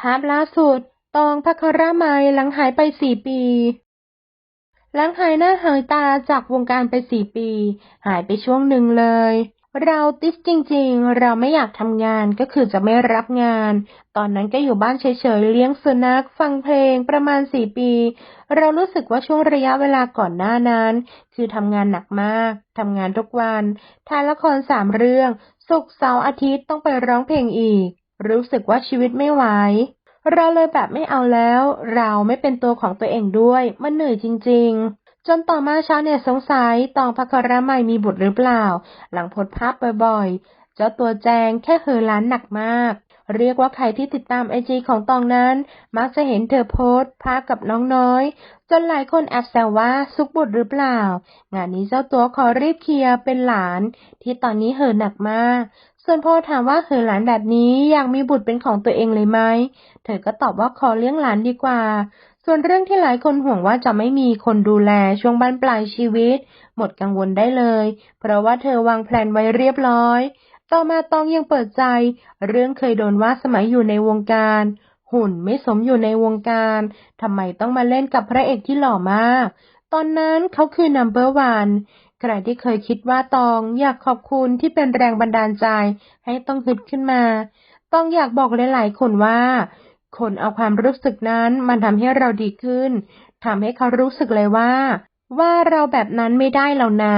ภาพล่าสุด ตองพัครามัยหลังหายไปสี่ปี หลังหายหน้าหายตาจากวงการไปสี่ปี หายไปช่วงหนึ่งเลย เราติสจริงๆ เราไม่อยากทำงานก็คือจะไม่รับงาน ตอนนั้นก็อยู่บ้านเฉยๆ เลี้ยงสุนัข ฟังเพลงประมาณสี่ปี เรารู้สึกว่าช่วงระยะเวลาก่อนหน้านั้น คือทำงานหนักมาก ทำงานทุกวัน ถ่ายละครสามเรื่องศุกร์เสาร์อาทิตย์ต้องไปร้องเพลงอีก รู้สึกว่าชีวิตไม่ไหว เราเลยแบบไม่เอาแล้ว เราไม่เป็นตัวของตัวเองด้วย มันเหนื่อยจริง ๆ จนต่อมาชาวเน็ตสงสัยตองพัครมัยมีบุตรหรือเปล่า หลังโพสภาพบ่อยๆ เจ้าตัวแจงแค่เฮอล้านหนักมาก เรียกว่าใครที่ติดตามไอจีของตองนั้น มักจะเห็นเธอโพสต์ภาพกับน้องน้อย จนหลายคนแอบแซวว่าซุกบุตรหรือเปล่า งานนี้เจ้าตัวขอรีบเคลียร์เป็นหลาน ที่ตอนนี้เห่อหนักมาก ส่วนพ่อถามว่าเห่อหลานแบบนี้อยากมีบุตรเป็นของตัวเองเลยไหม เธอก็ตอบว่าขอเลี้ยงหลานดีกว่าส่วนเรื่องที่หลายคนห่วงว่าจะไม่มีคนดูแลช่วงบ้านปลายชีวิต หมดกังวลได้เลย เพราะว่าเธอวางแผนไว้เรียบร้อย ต่อมาตองยังเปิดใจ เรื่องเคยโดนว่าสมัยอยู่ในวงการ หุ่นไม่สมอยู่ในวงการทำไมต้องมาเล่นกับพระเอกที่หล่อมาก ตอนนั้นเขาคือ number one ใครที่เคยคิดว่าตองอยากขอบคุณที่เป็นแรงบันดาลใจ ให้ต้องฮึดขึ้นมาต้องอยากบอกหลายๆคนว่า คนเอาความรู้สึกนั้นมันทำให้เราดีขึ้นทำให้เขารู้สึกเลยว่า ว่าเราแบบนั้นไม่ได้แล้วนะ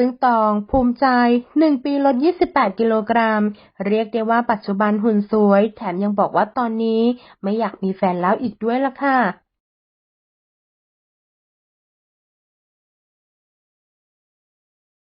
ซึ่งตองภูมิใจ 1 ปีลด 28 กิโลกรัม เรียกได้ว่าปัจจุบันหุ่นสวย แถมยังบอกว่าตอนนี้ไม่อยากมีแฟนแล้วอีกด้วยล่ะค่ะ